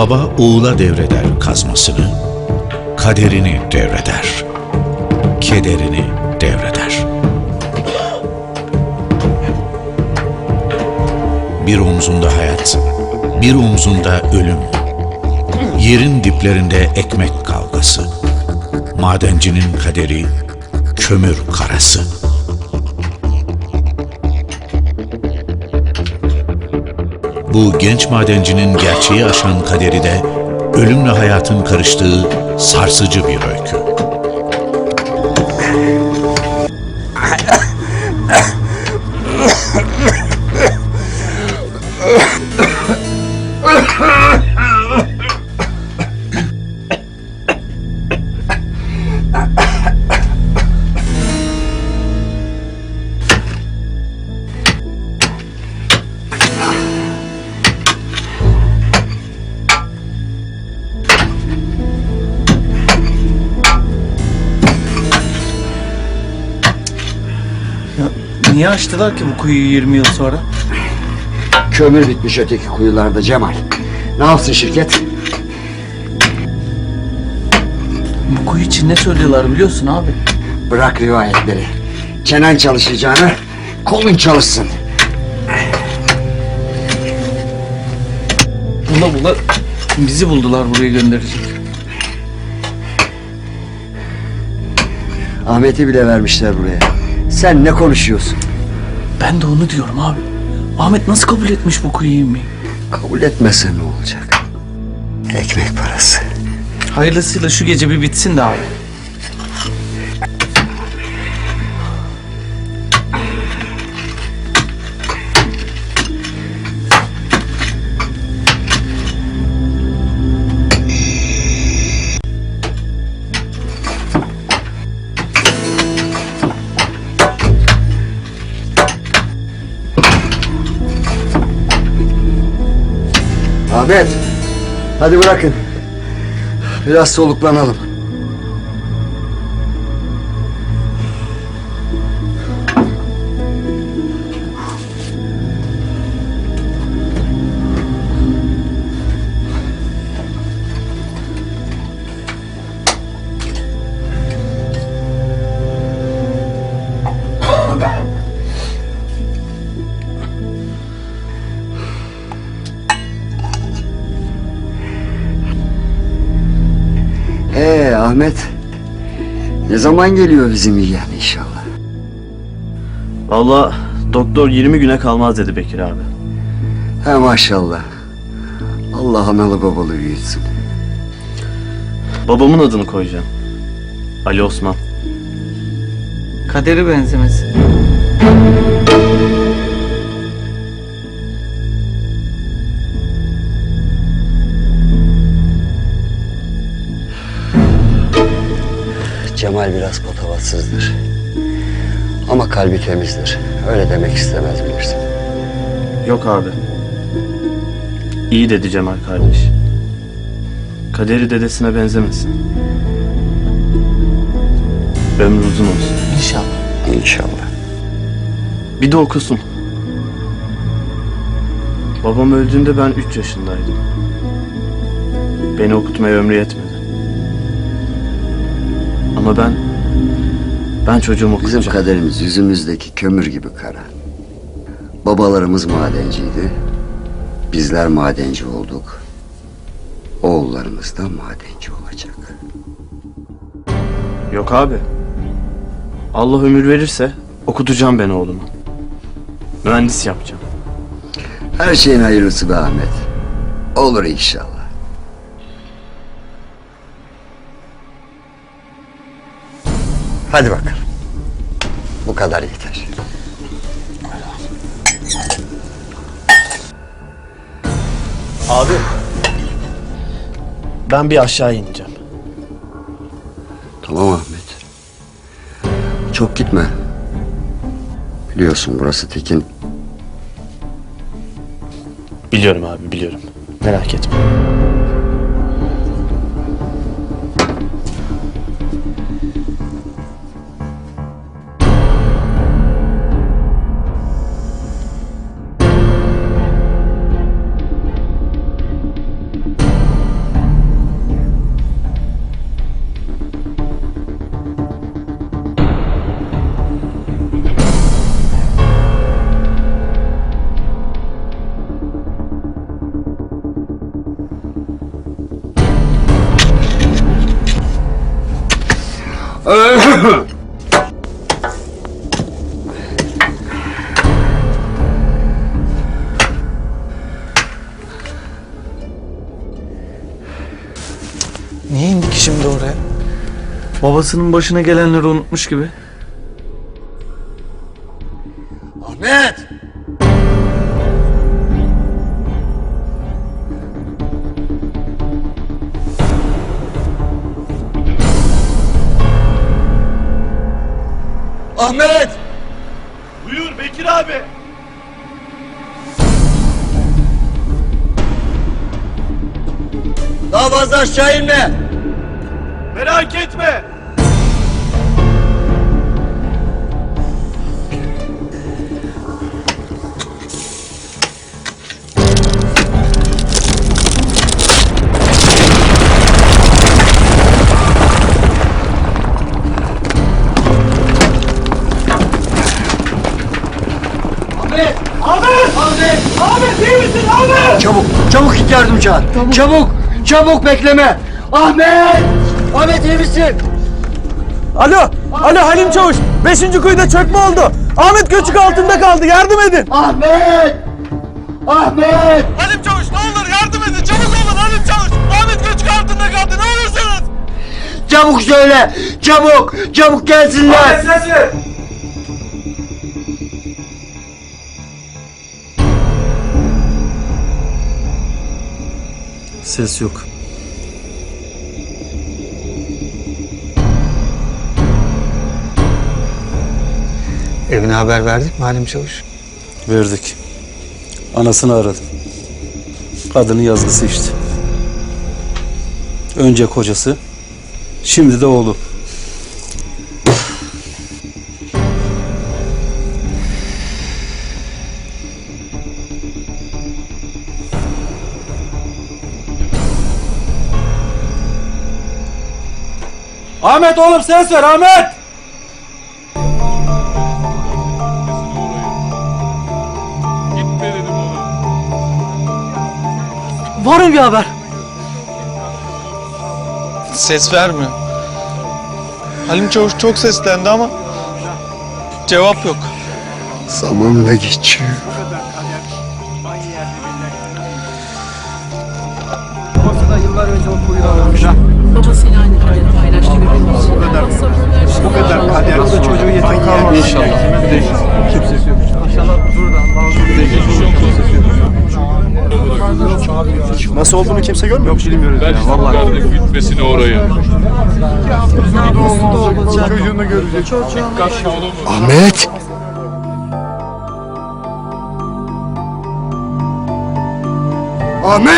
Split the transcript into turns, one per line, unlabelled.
Baba oğula devreder kazmasını, kaderini devreder, kederini devreder. Bir omzunda hayat, bir omzunda ölüm. Yerin diplerinde ekmek kavgası. Madencinin kaderi kömür karası. Bu genç madencinin gerçeği aşan kaderi de ölümle hayatın karıştığı sarsıcı bir öykü.
Niye açtılar ki bu kuyuyu 20 yıl sonra?
Kömür bitmiş öteki kuyularda Cemal. Ne yapsın şirket?
Bu kuyu için ne söylüyorlar biliyorsun abi.
Bırak rivayetleri. Çenen çalışacağını kolun çalışsın.
Bula bula bizi buldular buraya gönderecek.
Ahmet'i bile vermişler buraya. Sen ne konuşuyorsun?
Ben de onu diyorum abi. Ahmet nasıl kabul etmiş bu kuyuyu?
Kabul etmese ne olacak? Ekmek parası.
Hayırlısıyla şu gece bir bitsin de abi.
Ahmet. Hadi bırakın. Biraz soluklanalım. Ahmet. Ne zaman geliyor bizim yiyen inşallah?
Valla doktor 20 güne kalmaz dedi Bekir abi.
He maşallah. Allah analı babalı büyütsün.
Babamın adını koyacağım. Ali Osman.
Kaderi benzemesi.
Cemal biraz patavatsızdır. Ama kalbi temizdir. Öyle demek istemez bilirsin.
Yok abi. İyi dedi Cemal kardeş. Kaderi dedesine benzemesin. Ömrü uzun olsun.
İnşallah.
İnşallah.
Bir de okusun. Babam öldüğünde ben 3 yaşındaydım. Beni okutmaya ömrü yetmedi. Ama ben... Ben çocuğumu
Bizim
okutacağım.
kaderimiz yüzümüzdeki kömür gibi kara. Babalarımız madenciydi. Bizler madenci olduk. Oğullarımız da madenci olacak.
Yok abi. Allah ömür verirse okutacağım ben oğlumu. Mühendis yapacağım.
Her şeyin hayırlısı be Ahmet. Olur inşallah. Hadi bakalım. Bu kadar yeter.
Abi. Ben bir aşağı ineceğim.
Tamam Ahmet. Çok gitme. Biliyorsun burası Tekin.
Biliyorum abi biliyorum. Merak etme.
Niye indik şimdi oraya? Babasının başına gelenleri unutmuş gibi.
Ahmet!
Buyur Bekir abi.
Daha fazla aşağı inme!
Merak etme.
Çabuk, çabuk git yardım çağır. Çabuk, çabuk bekleme. Ahmet! Ahmet iyi misin?
Alo, alo Halim Çavuş. Beşinci kuyuda çökme oldu. Ahmet göçük altında kaldı. Yardım edin.
Ahmet! Ahmet!
Halim Çavuş ne olur yardım edin. Çabuk olun Halim Çavuş. Ahmet göçük altında kaldı. Ne olursunuz.
Çabuk söyle! Çabuk! Çabuk gelsinler!
Ses yok.
Evine haber verdik mi Halim Çavuş?
Verdik. Anasını aradım. Kadının yazgısı işte. Önce kocası, şimdi de oğlu. Ahmet oğlum ses ver Ahmet!
Var mı bir haber?
Ses vermiyor. Halim Çavuş çok seslendi ama cevap yok.
Zaman da geçiyor.
Babasıyla aynı kaderi paylaştı birbirimiz için. Allah sabır versin. Bu kadar kader.
Çocuğu yetim kalmaz. İnşallah.
Nasıl olduğunu kimse görmüyor. Yok bilmiyoruz. Ben yani, vallahi.
bitmesini oraya.
Çocuğunu görecek.
Ahmet! Ahmet!